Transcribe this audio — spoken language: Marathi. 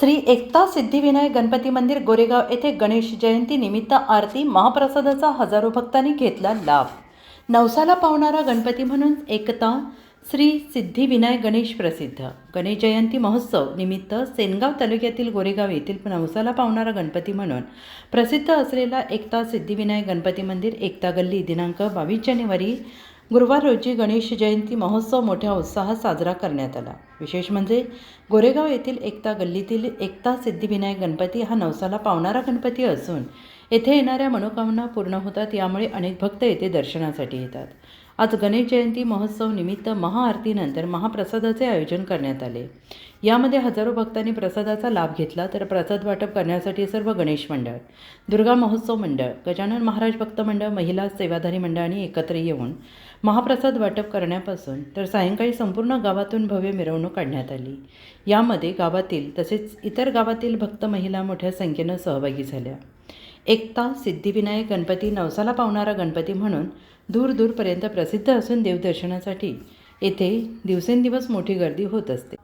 श्री एकता सिद्धिविनायक गणपती मंदिर गोरेगाव येथे गणेश जयंती निमित्त आरती महाप्रसादाचा हजारो भक्तांनी घेतला लाभ. नवसाला पावणारा गणपती म्हणून एकता श्री सिद्धिविनायक गणेश प्रसिद्ध. गणेश जयंती महोत्सव निमित्त सेनगाव तालुक्यातील गोरेगाव येथील नवसाला पावणारा गणपती म्हणून प्रसिद्ध असलेला एकता सिद्धिविनायक गणपती मंदिर एकता गल्ली दिनांक बावीस जानेवारी गुरुवार रोजी गणेश जयंती महोत्सव मोठ्या उत्साहात साजरा करण्यात आला. विशेष म्हणजे गोरेगाव येथील एकता गल्लीतील एकता सिद्धिविनायक गणपती हा नवसाला पावणारा गणपती असून येथे येणाऱ्या मनोकामना पूर्ण होतात यामुळे अनेक भक्त येथे दर्शनासाठी येतात. आज गणेश जयंती महोत्सव निमित्त महाआरतीनंतर महाप्रसादाचे आयोजन करण्यात आले. यामध्ये हजारो भक्तांनी प्रसादाचा लाभ घेतला तर प्रसाद वाटप करण्यासाठी सर्व गणेश मंडळ दुर्गा महोत्सव मंडळ गजानन महाराज भक्त मंडळ महिला सेवाधारी मंडळांनी एकत्र येऊन महाप्रसाद वाटप करण्यापासून तर सायंकाळी संपूर्ण गावातून भव्य मिरवणूक काढण्यात आली. यामध्ये गावातील तसेच इतर गावातील भक्त महिला मोठ्या संख्येनं सहभागी झाल्या. एकता सिद्धिविनायक गणपती नवसाला पावणारा गणपती म्हणून दूरदूरपर्यंत प्रसिद्ध असून देवदर्शनासाठी येथे दिवसेंदिवस मोठी गर्दी होत असते.